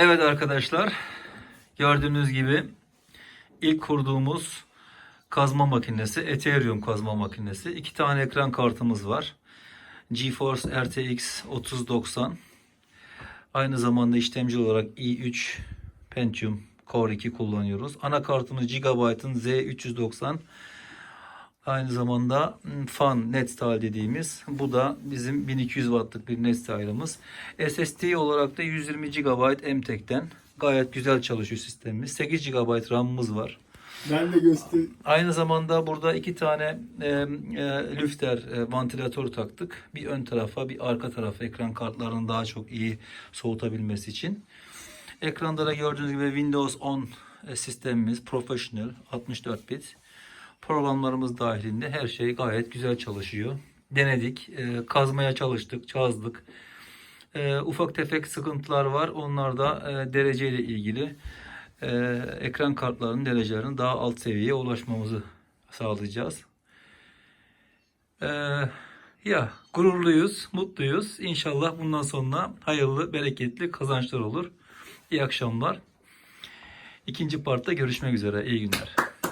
Evet arkadaşlar, gördüğünüz gibi ilk kurduğumuz kazma makinesi, Ethereum kazma makinesi. İki tane ekran kartımız var. GeForce RTX 3090. Aynı zamanda işlemci olarak i3 Pentium Core 2 kullanıyoruz. Anakartımız Gigabyte'ın Z390. Aynı zamanda mm, fan net style dediğimiz. Bu da bizim 1200 wattlık bir net style'ımız. SSD olarak da 120 GB M.2'ten gayet güzel çalışıyor sistemimiz. 8 GB RAM'ımız var. Ben de göster. Aynı zamanda burada iki tane e, e, lüfter e, vantilatör taktık. Bir ön tarafa bir arka tarafa ekran kartlarını daha çok iyi soğutabilmesi için. Ekranda da gördüğünüz gibi Windows 10 e, sistemimiz Professional 64 bit. Programlarımız dahilinde her şey gayet güzel çalışıyor. Denedik, e, kazmaya çalıştık, çazdık. E, ufak tefek sıkıntılar var. Onlar da e, dereceyle ilgili. Ekran kartlarının derecelerinin daha alt seviyeye ulaşmamızı sağlayacağız. Ya gururluyuz, mutluyuz. İnşallah bundan sonra hayırlı, bereketli kazançlar olur. İyi akşamlar. İkinci partta görüşmek üzere. İyi günler.